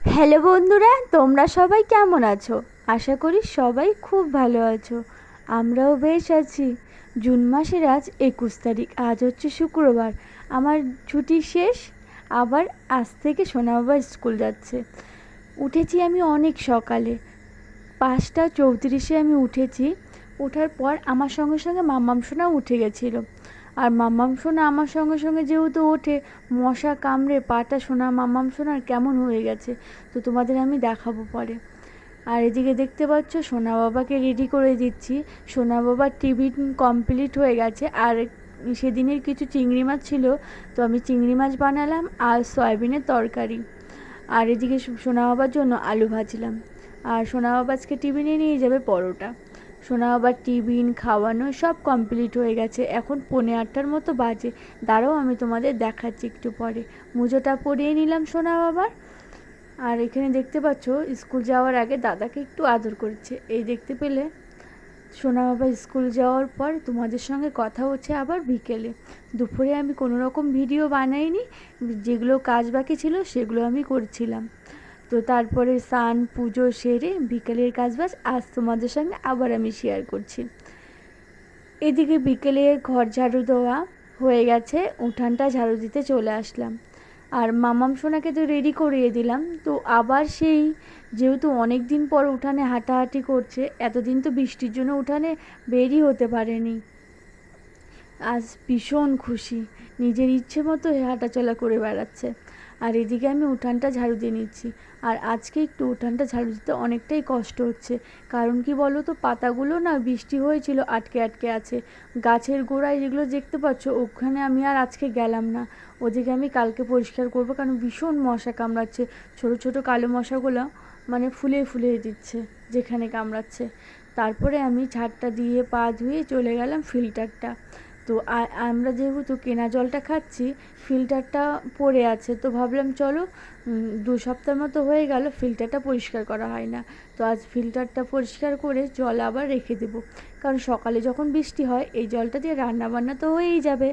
Hello বন্ধুরা, তোমরা সবাই কেমন আছো? আশা করি সবাই খুব ভালো আছো। আমরাও বেশ আছি। জুন মাসের আজ একুশ তারিখ, আজ হচ্ছে শুক্রবার। আমার ছুটি শেষ, আবার আজ থেকে সোনা বাবা স্কুল যাচ্ছে। উঠেছি আমি অনেক সকালে। পাঁচটা চৌত্রিশে আমি উঠেছি। ওঠার পর আমার সঙ্গে সঙ্গে মাম্মাম সোনা উঠে গেছিল। আর মাম্মাম সোনা আমার সঙ্গে সঙ্গে যেহেতু ওঠে, মশা কামড়ে পাটা সোনা মাম্মাম সোনার কেমন হয়ে গেছে, তো তোমাদের আমি দেখাবো পরে। আর এদিকে দেখতে পাচ্ছ, সোনা বাবাকে রেডি করে দিচ্ছি। সোনা বাবার টিফিন কমপ্লিট হয়ে গেছে। আর সেদিনের কিছু চিংড়ি মাছ ছিল, তো আমি চিংড়ি মাছ বানালাম আর সয়াবিনের তরকারি। আর এদিকে সোনা বাবার জন্য আলু ভাজলাম। আর সোনা বাবা আজকে টিফিনে নিয়ে যাবে পরোটা। সোনা বাবার টিফিন, খাওয়ানো সব কমপ্লিট হয়ে গেছে। এখন পৌনে আটটার মতো বাজে। দাঁড়াও, আমি তোমাদের দেখাচ্ছি একটু পরে। মুজোটা পরিয়ে নিলাম সোনা বাবার। আর এখানে দেখতে পাচ্ছ, স্কুল যাওয়ার আগে দাদাকে একটু আদর করছে। এই দেখতে পেলে সোনা বাবা স্কুল যাওয়ার পর তোমাদের সঙ্গে কথা হচ্ছে আবার বিকেলে। দুপুরে আমি কোনো রকম ভিডিও বানাইনি। যেগুলো কাজ বাকি ছিল সেগুলো আমি করছিলাম। তো তারপরে স্নান, পুজো সেরে বিকেলের কাজ বাজ আজ তোমাদের সঙ্গে আবার আমি শেয়ার করছি। এদিকে বিকেলে ঘর ঝাড়ু দেওয়া হয়ে গেছে, উঠানটা ঝাড়ু দিতে চলে আসলাম। আর মামাম সোনাকে তো রেডি করিয়ে দিলাম, তো আবার সেই যেহেতু অনেক দিন পর উঠানে হাঁটাহাঁটি করছে, এতদিন তো বৃষ্টির জন্য উঠানে বেরই হতে পারেনি। আজ ভীষণ খুশি, নিজের ইচ্ছে মতো হাঁটাচলা করে বেড়াচ্ছে। আর এদিকে আমি উঠানটা ঝাড়ু দিয়ে নিচ্ছি। আর আজকে একটু উঠানটা ঝাড়ু দিতে অনেকটাই কষ্ট হচ্ছে। কারণ কি বলো তো পাতাগুলো না বৃষ্টি হয়েছিল, আটকে আটকে আছে। গাছের গোড়ায় যেগুলো দেখতে পাচ্ছ, ওখানে আমি আর আজকে গেলাম না। ওদিকে আমি কালকে পরিষ্কার করব, কারণ ভীষণ মশা কামড়াচ্ছে। ছোট ছোট কালো মশাগুলো মানে ফুলে ফুলে দিচ্ছে, যেখানে কামড়াচ্ছে। তারপরে আমি ঝাড়টা দিয়ে পা ধুয়ে চলে গেলাম ফিল্টারটা তো আমরা যেহেতু কেনা জলটা খাচ্ছি ফিল্টারটা পড়ে আছে, তো ভাবলাম চলো দু সপ্তাহ মতো হয়ে গেল ফিল্টারটা পরিষ্কার করা হয় না। তো আজ ফিল্টারটা পরিষ্কার করে জল আবার রেখে দেবো। কারণ সকালে যখন বৃষ্টি হয়, এই জলটা দিয়ে রান্না বান্না তো হয়েই যাবে।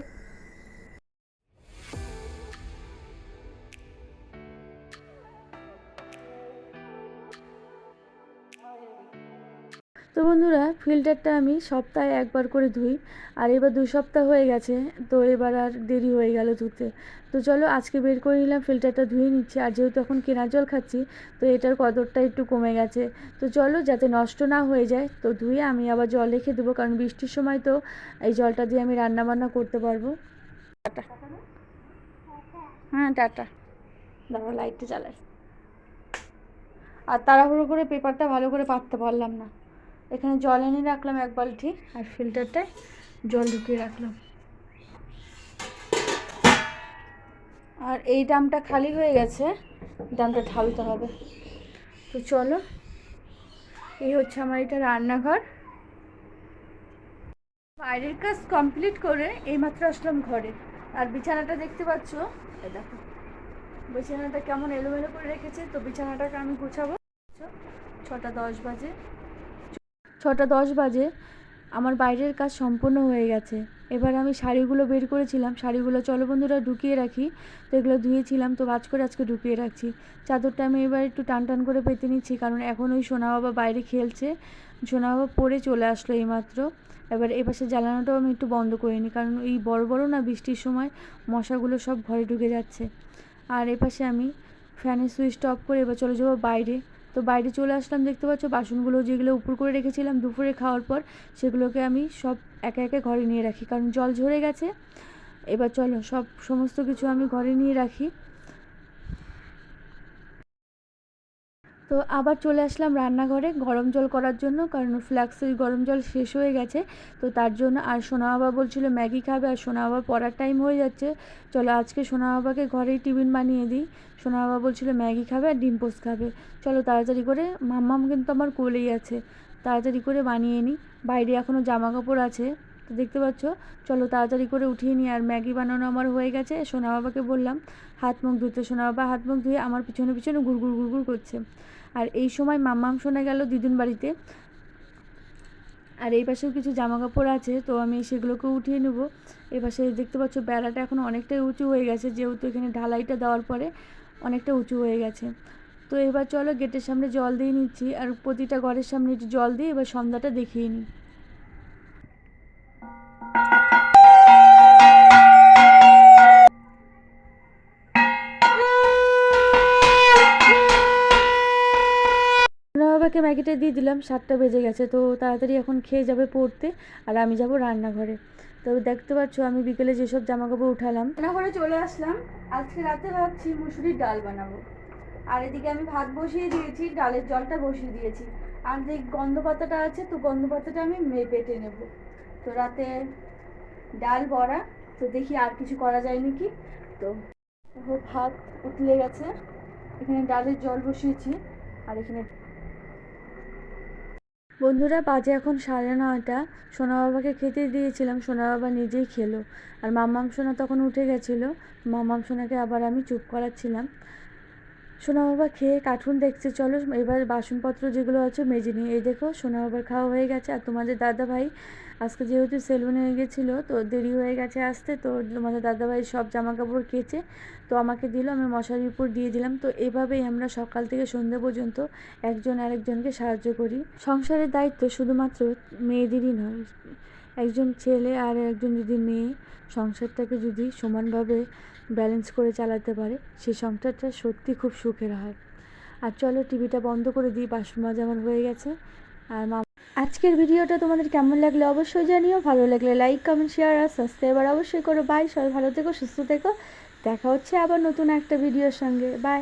তো বন্ধুরা ফিল্টারটা আমি সপ্তাহে একবার করে ধুই। আর এবার দু সপ্তাহ হয়ে গেছে, তো এবার আর দেরি হয়ে গেল ধুতে। তো চলো, আজকে বের করে নিলাম ফিল্টারটা ধুয়ে নিচ্ছি। আর যেহেতু এখন কেনা জল খাচ্ছি, তো এটার কদরটা একটু কমে গেছে। তো চলো, যাতে নষ্ট না হয়ে যায়, তো ধুয়ে আমি আবার জল রেখে দেবো। কারণ বৃষ্টির সময় তো এই জলটা দিয়ে আমি রান্না বান্না করতে পারব। টাটা। হ্যাঁ টাটা। দেখো লাইটটা চালাই আর তাড়াহুড়ো করে পেপারটা ভালো করে পাততে পারলাম না। এখানে জল এনে রাখলাম এক বালতি আর ফিল্টারটায় জল ঢুকিয়ে রাখলাম। আর এই ডামটা খালি হয়ে গেছে ডামটা ঢালতে হবে। তো চলো, এই হচ্ছে আমার এটা রান্নাঘর। বাইরের কাজ কমপ্লিট করে এইমাত্র আসলাম ঘরে। আর বিছানাটা দেখতে পাচ্ছ? দেখো, বিছানাটা কেমন এলোমেলো করে রেখেছে, তো বিছানাটাকে আমি গুছাবো। ছটা দশ বাজে। ছটা দশ বাজে, আমার বাইরের কাজ সম্পূর্ণ হয়ে গেছে। এবার আমি শাড়িগুলো বের করেছিলাম। শাড়িগুলো চলো বন্ধুরা ঢুকিয়ে রাখি। তো এগুলো ধুয়েছিলাম। তো কাজ করে আজকে ঢুকিয়ে রাখছি। চাদরটা আমি এবার একটু টান টান করে পেতে নিচ্ছি। কারণ এখন ওই সোনা বাবা বাইরে খেলছে। সোনা বাবা পরে চলে আসলো এইমাত্র। এবার এপাশে জ্বালানোটাও আমি একটু বন্ধ করে নিই। কারণ এই বড় বড় না বৃষ্টির সময় মশাগুলো সব ঘরে ঢুকে যাচ্ছে। আর এপাশে আমি ফ্যানের সুইচটা অফ করে এবার চলে যাব বাইরে। তো বাইরে চলে আসলাম, দেখতে পাচ্ছ বাসনগুলো যেগুলো উপর করে রেখেছিলাম দুপুরে খাওয়ার পর, সেগুলোকে আমি সব একে একে ঘরে নিয়ে রাখি। কারণ জল ঝরে গেছে, এবার চলো সব সমস্ত কিছু আমি ঘরে নিয়ে রাখি। তো আবার চলে আসলাম রান্নাঘরে গরম জল করার জন্য, কারণ ফ্ল্যাক্সের গরম জল শেষ হয়ে গেছে। তো তার জন্য আর সোনা বাবা বলছিল, ম্যাগি খাবে আর সোনা বাবা পড়ার টাইম হয়ে যাচ্ছে। চলো আজকে সোনা বাবাকে ঘরেই টিফিন বানিয়ে দিই। সোনা বাবা বলছিল, ম্যাগি খাবে আর ডিম পোস্ট খাবে। চলো তাড়াতাড়ি করে, মাম্মাম কিন্তু আমার কোলেই আছে, তাড়াতাড়ি করে বানিয়ে নিই। বাইরে এখনও জামা কাপড় আছে। দেখতে পাচ্ছ। চলো তাড়াতাড়ি করে উঠিয়ে নিই। আর ম্যাগি বানানো আমার হয়ে গেছে। সোনা বাবাকে বললাম, হাত মুখ ধুতে। সোনা বাবা হাত মুখ ধুয়ে আমার পিছনে পিছনে গুড়গুড় গুড়গুড় করছে। আর এই সময় মাম্মাম শোনা গেল দিদুন বাড়িতে। আর এই পাশেও কিছু জামা কাপড় আছে, তো আমি সেগুলোকে উঠিয়ে নেব। এই পাশে দেখতে পাচ্ছ বেড়াটা এখন অনেকটাই উঁচু হয়ে গেছে, যেহেতু এখানে ঢালাইটা দেওয়ার পরে অনেকটা উঁচু হয়ে গেছে। তো এবার চলো গেটের সামনে জল দিয়ে নিচ্ছি। আর প্রতিটা ঘরের সামনে একটু জল দিয়ে এবার সন্ধ্যাটা দেখিয়ে নিই। বাবাকে ম্যাগিটা দিয়ে দিলাম, সাতটা বেজে গেছে, তো তাড়াতাড়ি এখন খেয়ে যাবে পড়তে, আর আমি যাব রান্নাঘরে। তো দেখতে পাচ্ছ, আমি বিকেলে যেসব জামা কাপড় উঠালাম, রান্নাঘরে চলে আসলাম। আজকে রাতে ভাবছি মুসুরির ডাল বানাবো। আর এদিকে আমি ভাত বসিয়ে দিয়েছি, ডালের জলটা বসিয়ে দিয়েছি। আর যে গন্ধ পাতাটা আছে, তো গন্ধ পাতাটা আমি পেটে নেব। তো রাতে ডাল বড়া, তো দেখি আর কিছু করা যায় নাকি। তো ভাত উতলে গেছে। এখানে ডালের জল বসিয়েছি, আর এখানে বন্ধুরা, বাজে এখন সাড়ে নয়টা। সোনা বাবাকে খেতে দিয়েছিলাম, সোনা বাবা নিজেই খেলো। আর মাম্মাম সোনা তখন উঠে গেছিল। মাম্মাম সোনাকে আবার আমি চুপ করাচ্ছিলাম। সোনা বাবা খেয়ে কার্টুন দেখছে, চলো এবার বাসনপত্র যেগুলো আছে মেজে নিয়ে এই দেখো, সোনা বাবার খাওয়া হয়ে গেছে। আর তোমাদের দাদা ভাই আজকে যেহেতু সেলুনে গেছিল, তো দেরি হয়ে গেছে আসতে, তো তোমাদের দাদা ভাই সব জামা কাপড় কেচে, তো আমাকে দিল, আমি মশারির উপর দিয়ে দিলাম। তো এভাবেই আমরা সকাল থেকে সন্ধ্যে পর্যন্ত একজন আরেকজনকে সাহায্য করি। সংসারের দায়িত্ব শুধুমাত্র মেয়েদেরই নয় একজন ছেলে আর একজন যদি মেয়ে, সংসারটাকে যদি সমানভাবে ব্যালেন্স করে চালাতে পারে সেই সংসারটা সত্যি খুব সুখের হয়। আর চলো টিভিটা বন্ধ করে দিই বাসন মাজা আমার হয়ে গেছে। আর মা আজকের ভিডিওটা তোমাদের কেমন লাগলে অবশ্যই জানিও। ভালো লাগলে লাইক কমেন্ট শেয়ার আর সাবস্ক্রাইবার অবশ্যই করো। বাই সবাই ভালো থেকো, সুস্থ থেকো। দেখা হচ্ছে আবার নতুন একটা ভিডিওর সঙ্গে। বাই